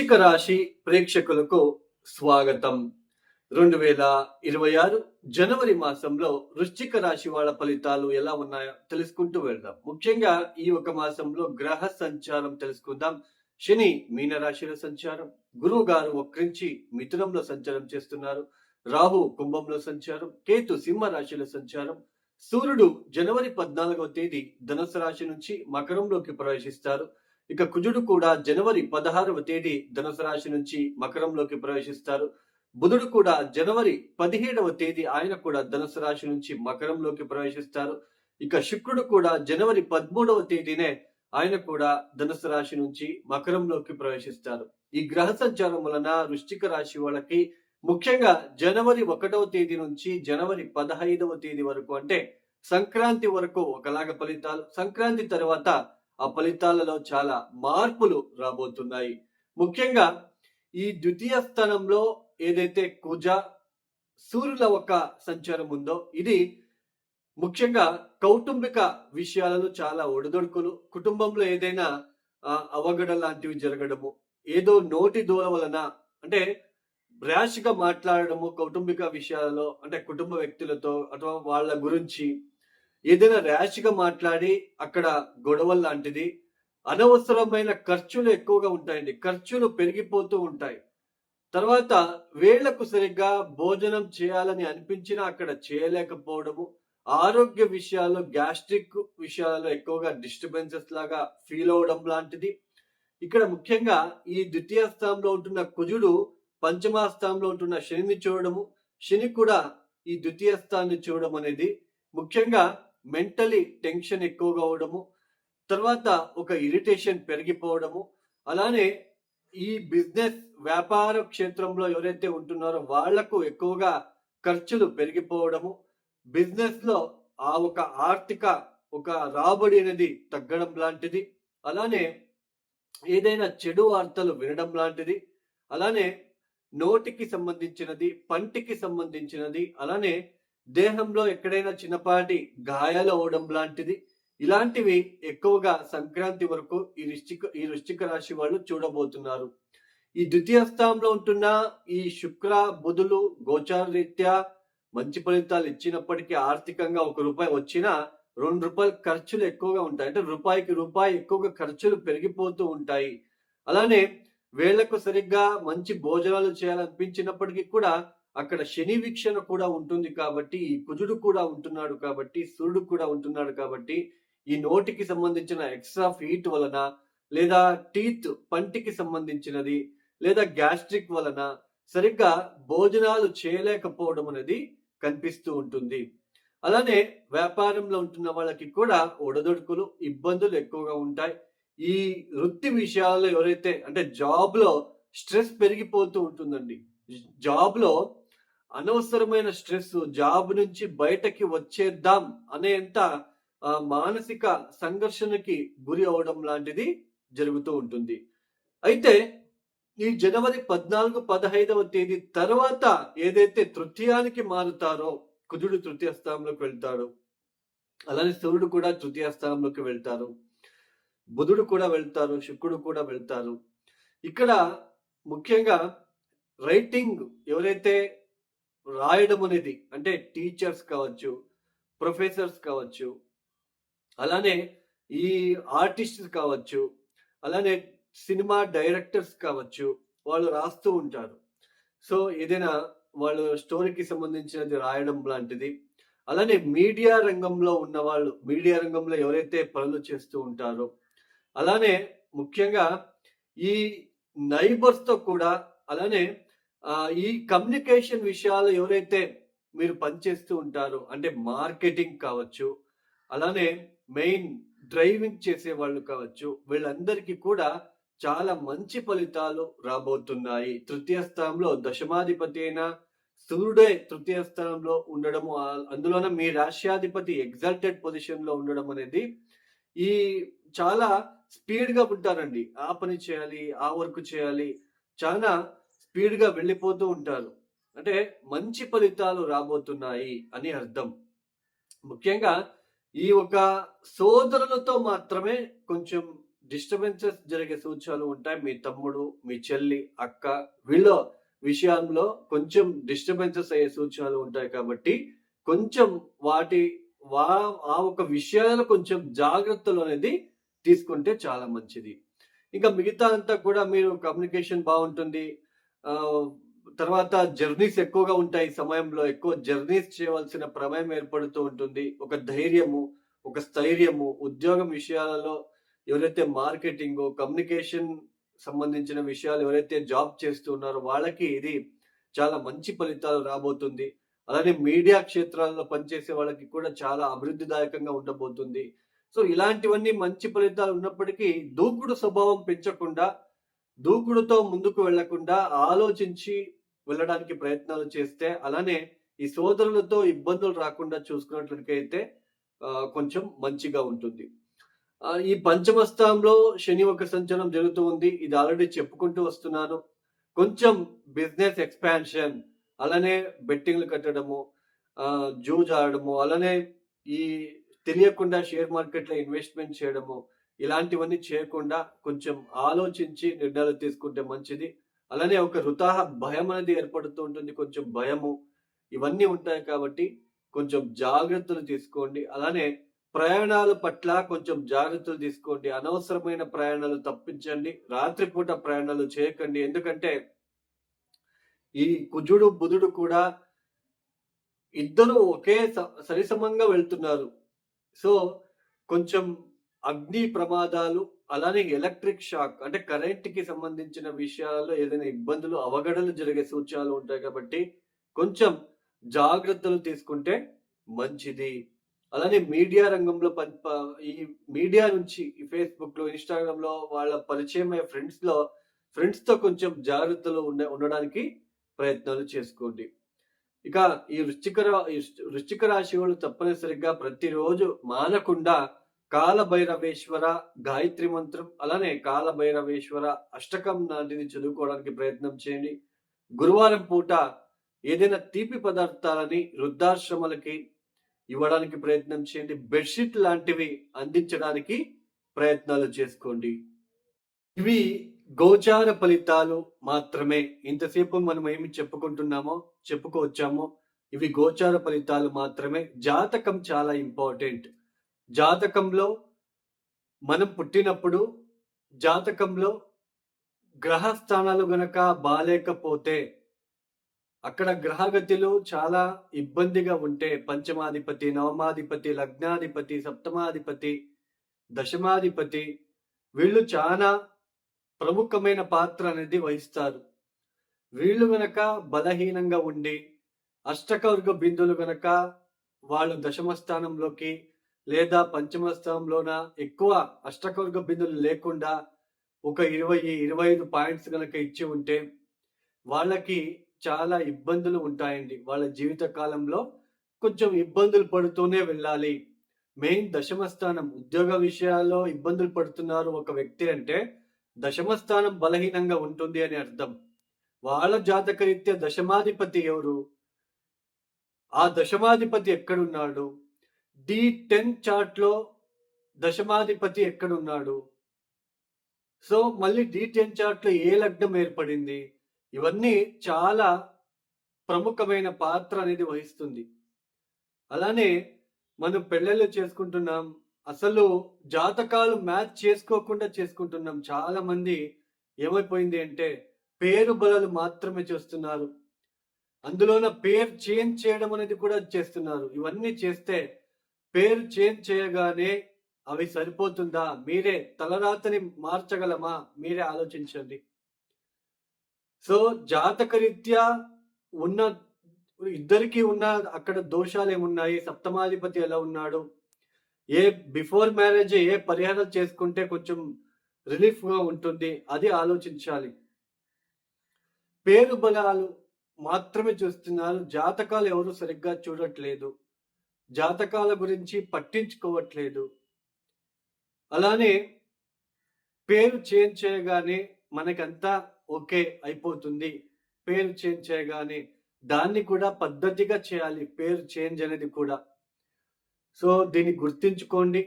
వృశ్చిక రాశి ప్రేక్షకులకు స్వాగతం. రెండు వేల ఇరవై ఆరు జనవరి మాసంలో వృశ్చిక రాశి వాళ్ళ ఫలితాలు ఎలా ఉన్నాయో తెలుసుకుంటూ వెళ్దాం. ముఖ్యంగా ఈ ఒక మాసంలో గ్రహ సంచారం తెలుసుకుందాం. శని మీనరాశిలో సంచారం గురువు గారు వక్రించి మిథునంలో సంచారం చేస్తున్నారు. రాహు కుంభంలో సంచారం కేతు సింహ రాశిలో సంచారం. సూర్యుడు జనవరి పద్నాలుగవ తేదీ ధనుసు రాశి నుంచి మకరంలోకి ప్రవేశిస్తారు. ఇక కుజుడు కూడా జనవరి పదహారవ తేదీ ధనుసు రాశి నుంచి మకరంలోకి ప్రవేశిస్తారు. బుధుడు కూడా జనవరి పదిహేడవ తేదీ ఆయన కూడా ధనుసు రాశి నుంచి మకరంలోకి ప్రవేశిస్తారు. ఇక శుక్రుడు కూడా జనవరి పదమూడవ తేదీనే ఆయన కూడా ధనుసు రాశి నుంచి మకరంలోకి ప్రవేశిస్తారు. ఈ గ్రహ సంచారం వలన వృశ్చిక రాశి వాళ్ళకి ముఖ్యంగా జనవరి ఒకటవ తేదీ నుంచి జనవరి పదహైదవ తేదీ వరకు అంటే సంక్రాంతి వరకు ఒకలాగా ఫలితాలు సంక్రాంతి తర్వాత ఆ ఫలితాలలో చాలా మార్పులు రాబోతున్నాయి. ముఖ్యంగా ఈ ద్వితీయ స్థానంలో ఏదైతే కుజ సూర్యుల ఒక సంచారం ఉందో ఇది ముఖ్యంగా కౌటుంబిక విషయాలలో చాలా ఒడిదొడుకులు. కుటుంబంలో ఏదైనా అవగడ లాంటివి జరగడము ఏదో నోటి దూర వలన అంటే బ్రాష్గా మాట్లాడడము కౌటుంబిక విషయాలలో అంటే కుటుంబ వ్యక్తులతో అథవా వాళ్ళ గురించి ఏదైనా ర్యాష్గా మాట్లాడి అక్కడ గొడవ లాంటిది అనవసరమైన ఖర్చులు ఎక్కువగా ఉంటాయండి. ఖర్చులు పెరిగిపోతూ ఉంటాయి. తర్వాత వేళ్ళకు సరిగ్గా భోజనం చేయాలని అనిపించినా అక్కడ చేయలేకపోవడము ఆరోగ్య విషయాల్లో గ్యాస్ట్రిక్ విషయాల్లో ఎక్కువగా డిస్టర్బెన్సెస్ లాగా ఫీల్ అవడం లాంటిది. ఇక్కడ ముఖ్యంగా ఈ ద్వితీయ స్థానంలో ఉంటున్న కుజుడు పంచమ స్థానంలో ఉంటున్న శనిని చూడడము శని కూడా ఈ ద్వితీయ స్థానాన్ని చూడడం అనేది ముఖ్యంగా మెంటలీ టెన్షన్ ఎక్కువగా అవడము తర్వాత ఒక ఇరిటేషన్ పెరిగిపోవడము అలానే ఈ బిజినెస్ వ్యాపార క్షేత్రంలో ఎవరైతే ఉంటున్నారో వాళ్ళకు ఎక్కువగా ఖర్చులు పెరిగిపోవడము బిజినెస్లో ఆ ఒక ఆర్థిక ఒక రాబడి అనేది తగ్గడం లాంటిది అలానే ఏదైనా చెడు వార్తలు వినడం లాంటిది అలానే నోటికి సంబంధించినది పంటికి సంబంధించినది అలానే దేహంలో ఎక్కడైనా చిన్నపాటి గాయాలు అవడం లాంటిది ఇలాంటివి ఎక్కువగా సంక్రాంతి వరకు ఈ వృశ్చిక ఈ వృశ్చిక రాశి వాళ్ళు చూడబోతున్నారు. ఈ ద్వితీయ స్థానంలో ఉంటున్న ఈ శుక్ర బుధులు గోచార రీత్యా మంచి ఫలితాలు ఇచ్చినప్పటికీ ఆర్థికంగా ఒక రూపాయి వచ్చినా రెండు రూపాయలు ఖర్చులు ఎక్కువగా ఉంటాయి. అంటే రూపాయికి రూపాయి ఎక్కువగా ఖర్చులు పెరిగిపోతూ ఉంటాయి. అలానే వేళ్ళకు సరిగ్గా మంచి భోజనాలు చేయాలనిపించినప్పటికీ కూడా అక్కడ శని వీక్షణ కూడా ఉంటుంది కాబట్టి ఈ కుజుడు కూడా ఉంటున్నాడు కాబట్టి సూర్యుడు కూడా ఉంటున్నాడు కాబట్టి ఈ నోటికి సంబంధించిన ఎక్స్ట్రా ఫీట్ వలన లేదా టీత్ పంటికి సంబంధించినది లేదా గ్యాస్ట్రిక్ వలన సరిగ్గా భోజనాలు చేయలేకపోవడం అనేది కనిపిస్తూ ఉంటుంది. అలానే వ్యాపారంలో ఉంటున్న వాళ్ళకి కూడా ఒడదొడుకులు ఇబ్బందులు ఎక్కువగా ఉంటాయి. ఈ వృత్తి విషయాల్లో ఎవరైతే అంటే జాబ్లో స్ట్రెస్ పెరిగిపోతూ ఉంటుందండి. జాబ్లో అనవసరమైన స్ట్రెస్ జాబ్ నుంచి బయటకి వచ్చేద్దాం అనేంత మానసిక సంఘర్షణకి గురి అవడం లాంటిది జరుగుతూ ఉంటుంది. అయితే ఈ జనవరి పద్నాలుగు పదహైదవ తేదీ తర్వాత ఏదైతే తృతీయానికి మారుతారో కుజుడు తృతీయ స్థానంలోకి వెళ్తాడు. అలానే సూర్యుడు కూడా తృతీయ స్థానంలోకి వెళ్తారు. బుధుడు కూడా వెళ్తారు శుక్రుడు కూడా వెళ్తారు. ఇక్కడ ముఖ్యంగా రైటింగ్ ఎవరైతే రాయడం అనేది అంటే టీచర్స్ కావచ్చు ప్రొఫెసర్స్ కావచ్చు అలానే ఈ ఆర్టిస్ట్స్ కావచ్చు అలానే సినిమా డైరెక్టర్స్ కావచ్చు వాళ్ళు రాస్తూ ఉంటారు. సో ఏదైనా వాళ్ళు స్టోరీకి సంబంధించినది రాయడం లాంటిది అలానే మీడియా రంగంలో ఉన్న వాళ్ళు మీడియా రంగంలో ఎవరైతే పనులు చేస్తూ ఉంటారో అలానే ముఖ్యంగా ఈ నైబర్స్తో కూడా అలానే ఈ కమ్యూనికేషన్ విషయాలు ఎవరైతే మీరు పనిచేస్తూ ఉంటారో అంటే మార్కెటింగ్ కావచ్చు అలానే మెయిన్ డ్రైవింగ్ చేసే వాళ్ళు కావచ్చు వీళ్ళందరికీ కూడా చాలా మంచి ఫలితాలు రాబోతున్నాయి. తృతీయ స్థానంలో దశమాధిపతి అయిన సూర్యుడే తృతీయ స్థానంలో ఉండడము అందులోన మీ రాష్ట్రాధిపతి ఎగ్జాల్టెడ్ పొజిషన్లో ఉండడం అనేది ఈ చాలా స్పీడ్గా ఉంటారండి. ఆ పని చేయాలి ఆ వర్క్ చేయాలి. చాలా స్పీడ్గా వెళ్ళిపోతూ ఉంటారు. అంటే మంచి ఫలితాలు రాబోతున్నాయి అని అర్థం. ముఖ్యంగా ఈ ఒక సోదరులతో మాత్రమే కొంచెం డిస్టర్బెన్సెస్ జరిగే సూచనలు ఉంటాయి. మీ తమ్ముడు మీ చెల్లి అక్క వీళ్ళ విషయంలో కొంచెం డిస్టర్బెన్సెస్ అయ్యే సూచనలు ఉంటాయి కాబట్టి కొంచెం వాటి వా ఆ ఒక విషయాలు కొంచెం జాగ్రత్తలు అనేది తీసుకుంటే చాలా మంచిది. ఇంకా మిగతా అంతా కూడా మీరు కమ్యూనికేషన్ బాగుంటుంది. తర్వాత జర్నీస్ ఎక్కువగా ఉంటాయి సమయంలో. ఎక్కువ జర్నీస్ చేయవలసిన ప్రమేయం ఏర్పడుతూ ఉంటుంది. ఒక ధైర్యము ఒక స్థైర్యము ఉద్యోగం విషయాలలో ఎవరైతే మార్కెటింగ్ కమ్యూనికేషన్ సంబంధించిన విషయాలు ఎవరైతే జాబ్ చేస్తున్నారో వాళ్ళకి ఇది చాలా మంచి ఫలితాలు రాబోతుంది. అలానే మీడియా క్షేత్రాల్లో పనిచేసే వాళ్ళకి కూడా చాలా అభివృద్ధిదాయకంగా ఉండబోతుంది. సో ఇలాంటివన్నీ మంచి ఫలితాలు ఉన్నప్పటికీ దూకుడు స్వభావం పెంచకుండా దూకుడుతో ముందుకు వెళ్ళకుండా ఆలోచించి వెళ్ళడానికి ప్రయత్నాలు చేస్తే అలానే ఈ సోదరులతో ఇబ్బందులు రాకుండా చూసుకున్నట్లయితే కొంచెం మంచిగా ఉంటుంది. ఈ పంచమస్థానంలో శని ఒక సంచలనం జరుగుతూ ఉంది. ఇది ఆల్రెడీ చెప్పుకుంటూ వస్తున్నాను. కొంచెం బిజినెస్ ఎక్స్పాన్షన్ అలానే బెట్టింగ్లు కట్టడము జూ జూజ్ ఆడడము అలానే ఈ తెలియకుండా షేర్ మార్కెట్లో ఇన్వెస్ట్మెంట్ చేయడము ఇలాంటివన్నీ చేయకుండా కొంచెం ఆలోచించి నిర్ణయాలు తీసుకుంటే మంచిది. అలానే ఒక రుతాహ భయం అనేది ఏర్పడుతూ ఉంటుంది. కొంచెం భయము ఇవన్నీ ఉంటాయి కాబట్టి కొంచెం జాగ్రత్తలు తీసుకోండి. అలానే ప్రయాణాల పట్ల కొంచెం జాగ్రత్తలు తీసుకోండి. అనవసరమైన ప్రయాణాలు తప్పించండి. రాత్రిపూట ప్రయాణాలు చేయకండి. ఎందుకంటే ఈ కుజుడు బుధుడు కూడా ఇద్దరు ఒకే స- సరిసమంగా వెళ్తున్నారు. సో కొంచెం అగ్ని ప్రమాదాలు అలానే ఎలక్ట్రిక్ షాక్ అంటే కరెంట్కి సంబంధించిన విషయాలలో ఏదైనా ఇబ్బందులు అవగడలు జరిగే సూచనలు ఉంటాయి కాబట్టి కొంచెం జాగ్రత్తలు తీసుకుంటే మంచిది. అలానే మీడియా రంగంలో ప- ఈ మీడియా నుంచి ఈ ఫేస్బుక్లో ఇన్స్టాగ్రామ్లో వాళ్ళ పరిచయం అయ్యే ఫ్రెండ్స్లో ఫ్రెండ్స్తో కొంచెం జాగ్రత్తలు ఉండ ఉండడానికి ప్రయత్నాలు చేసుకోండి. ఇక ఈ వృశ్చిక ఈ వృశ్చిక రాశి వాళ్ళు తప్పనిసరిగా ప్రతిరోజు మానకుండా కాలభైరవేశ్వర గాయత్రి మంత్రం అలానే కాలభైరవేశ్వర అష్టకం లాంటిది చదువుకోవడానికి ప్రయత్నం చేయండి. గురువారం పూట ఏదైనా తీపి పదార్థాలని వృద్ధాశ్రమాలకి ఇవ్వడానికి ప్రయత్నం చేయండి. బెడ్షీట్ లాంటివి అందించడానికి ప్రయత్నాలు చేసుకోండి. ఇవి గోచార ఫలితాలు మాత్రమే. ఇంతసేపు మనం ఏమి చెప్పుకుంటున్నామో చెప్పుకోవచ్చామో ఇవి గోచార ఫలితాలు మాత్రమే. జాతకం చాలా ఇంపార్టెంట్. జాతకంలో మనం పుట్టినప్పుడు జాతకంలో గ్రహస్థానాలు గనక బాలేకపోతే అక్కడ గ్రహగతిలో చాలా ఇబ్బందిగా ఉంటే పంచమాధిపతి నవమాధిపతి లగ్నాధిపతి సప్తమాధిపతి దశమాధిపతి వీళ్ళు చాలా ప్రముఖమైన పాత్ర అనేది వహిస్తారు. వీళ్ళు గనక బలహీనంగా ఉండి అష్టకవర్గ బిందువులు గనక వాళ్ళు దశమ స్థానంలోకి లేదా పంచమ స్థానంలోన ఎక్కువ అష్టకవర్గ బిందులు లేకుండా ఒక ఇరవై ఇరవై ఐదు పాయింట్స్ కనుక ఇచ్చి ఉంటే వాళ్ళకి చాలా ఇబ్బందులు ఉంటాయండి. వాళ్ళ జీవిత కాలంలో కొంచెం ఇబ్బందులు పడుతూనే వెళ్ళాలి. మెయిన్ దశమ స్థానం ఉద్యోగ విషయాల్లో ఇబ్బందులు పడుతున్నారు ఒక వ్యక్తి అంటే దశమ స్థానం బలహీనంగా ఉంటుంది అని అర్థం. వాళ్ళ జాతకరీత్యా దశమాధిపతి ఎవరు? ఆ దశమాధిపతి ఎక్కడున్నాడు? డి టెన్ చార్ట్లో దశమాధిపతి ఎక్కడున్నాడు? సో మళ్ళీ డి టెన్ చార్ట్లో ఏ లగ్నం ఏర్పడింది? ఇవన్నీ చాలా ప్రముఖమైన పాత్ర అనేది వహిస్తుంది. అలానే మనం పెళ్ళిళ్ళు చేసుకుంటున్నాం. అసలు జాతకాలు మ్యాచ్ చేసుకోకుండా చేసుకుంటున్నాం. చాలా మంది ఏమైపోయింది అంటే పేరు బలలు మాత్రమే చేస్తున్నారు. అందులోన పేరు చేంజ్ చేయడం అనేది కూడా చేస్తున్నారు. ఇవన్నీ చేస్తే పేరు చేంజ్ చేయగానే అవి సరిపోతుందా? మీరే తలరాతని మార్చగలమా? మీరే ఆలోచించండి. సో జాతకరీత్యా ఉన్న ఇద్దరికి ఉన్న అక్కడ దోషాలు ఏమున్నాయి సప్తమాధిపతి ఎలా ఉన్నాడు? ఏ బిఫోర్ మ్యారేజ్ ఏ పరిహారం చేసుకుంటే కొంచెం రిలీఫ్గా ఉంటుంది? అది ఆలోచించాలి. పేరు బలాలు మాత్రమే చూస్తున్నారు. జాతకాలు ఎవరు సరిగ్గా చూడట్లేదు. జాతకాల గురించి పట్టించుకోవట్లేదు. అలానే పేరు చేంజ్ చేయగానే మనకంతా ఓకే అయిపోతుంది. పేరు చేంజ్ చేయగానే దాన్ని కూడా పద్ధతిగా చేయాలి. పేరు చేంజ్ అనేది కూడా. సో దీన్ని గుర్తించుకోండి.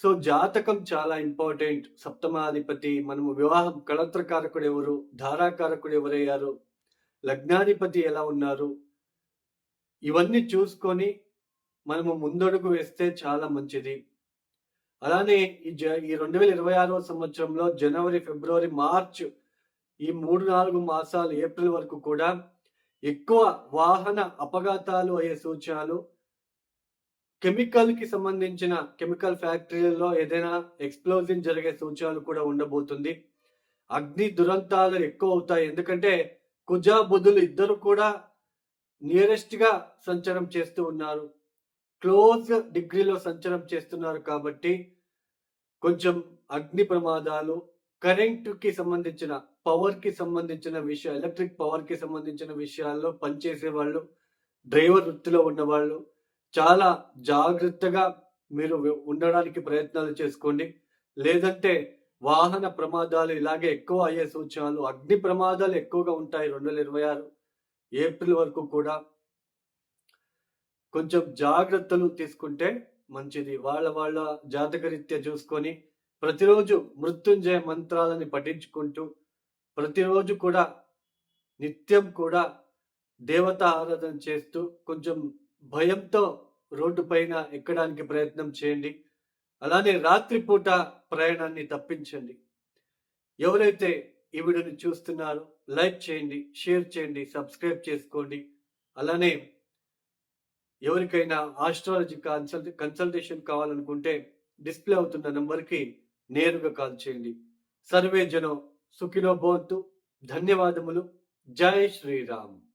సో జాతకం చాలా ఇంపార్టెంట్. సప్తమాధిపతి మనము వివాహం కళత్రకారకుడు ఎవరు ధారాకారకుడు ఎవరయ్యారు లగ్నాధిపతి ఎలా ఉన్నారు ఇవన్నీ చూసుకొని మనము ముందడుగు వేస్తే చాలా మంచిది. అలానే ఈ జ ఈ రెండు వేల ఇరవై ఆరవ సంవత్సరంలో జనవరి ఫిబ్రవరి మార్చ్ ఈ మూడు నాలుగు మాసాలు ఏప్రిల్ వరకు కూడా ఎక్కువ వాహన అపఘాతాలు అయ్యే సూచనలు కెమికల్కి సంబంధించిన కెమికల్ ఫ్యాక్టరీలలో ఏదైనా ఎక్స్ప్లోజన్ జరిగే సూచనలు కూడా ఉండబోతుంది. అగ్ని దురంతాలు ఎక్కువ అవుతాయి. ఎందుకంటే కుజా బుధులు ఇద్దరు కూడా నియరెస్ట్గా సంచారం చేస్తూ ఉన్నారు. క్లోజ్ డిగ్రీలో సంచలనం చేస్తున్నారు కాబట్టి కొంచెం అగ్ని ప్రమాదాలు కరెంటుకి సంబంధించిన పవర్కి సంబంధించిన విషయం ఎలక్ట్రిక్ పవర్కి సంబంధించిన విషయాల్లో పనిచేసే వాళ్ళు డ్రైవర్ వృత్తిలో ఉన్నవాళ్ళు చాలా జాగ్రత్తగా మీరు ఉండడానికి ప్రయత్నాలు చేసుకోండి. లేదంటే వాహన ప్రమాదాలు ఇలాగే ఎక్కువ అయ్యే సూచనలు అగ్ని ప్రమాదాలు ఎక్కువగా ఉంటాయి రెండు వేల ఇరవై ఆరు ఏప్రిల్ వరకు కూడా. కొంచెం జాగ్రత్తలు తీసుకుంటే మంచిది. వాళ్ళ వాళ్ళ జాతకరీత్యా చూసుకొని ప్రతిరోజు మృత్యుంజయ మంత్రాలని పఠించుకుంటూ ప్రతిరోజు కూడా నిత్యం కూడా దేవత ఆరాధన చేస్తూ కొంచెం భయంతో రోడ్డు పైన ఎక్కడానికి ప్రయత్నం చేయండి. అలానే రాత్రిపూట ప్రయాణాన్ని తప్పించండి. ఎవరైతే ఈ వీడియోని చూస్తున్నారో లైక్ చేయండి షేర్ చేయండి సబ్స్క్రైబ్ చేసుకోండి. అలానే ఎవరికైనా ఆస్ట్రాలజీ కన్సల్ట్ కన్సల్టేషన్ కావాలనుకుంటే డిస్ప్లే అవుతున్న నంబర్కి నేరుగా కాల్ చేయండి. సర్వే జనం సుఖినో భవంతు. ధన్యవాదములు. జై శ్రీరామ్.